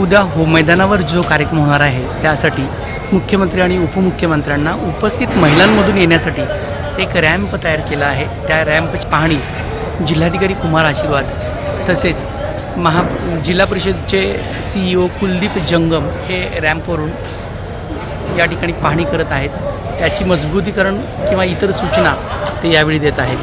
उद्या हो मैदानावर जो कार्यक्रम होणार आहे त्यासाठी मुख्यमंत्री आणि उपमुख्यमंत्र्यांना उपस्थित महिलांमधून येण्यासाठी एक रॅम्प तयार केला आहे. त्या रॅम्पची पाहणी जिल्हाधिकारी कुमार आशीर्वाद तसेच महा जिल्हा परिषदचे C E O Kuldeep Jangam हे रॅम्पवरून या ठिकाणी पाहणी करत आहेत. त्याची मजबूतीकरण किंवा इतर सूचना ते यावेळी देत आहेत.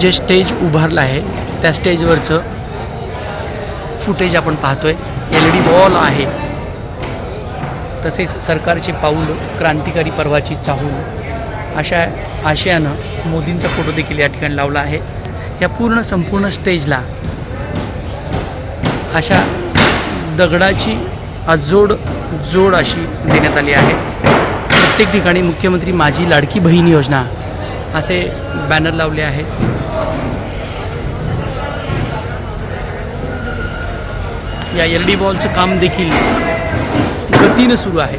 जे स्टेज उभारलं आहे त्या स्टेजवरचं फुटेज आपण पाहतोय. एल ई डी वॉल आहे. तसेच सरकारचे पाऊल क्रांतिकारी पर्वाची चाहूल अशा आशयानं मोदींचा फोटो देखील या ठिकाणी लावला आहे. या पूर्ण संपूर्ण स्टेजला अशा दगडाची अजोड जोड अशी देण्यात आली आहे. प्रत्येक ठिकाणी मुख्यमंत्री माझी लाडकी बहीण योजना असे बॅनर लावले आहेत. या एल डी बॉलचं काम देखील गतीनं सुरू आहे.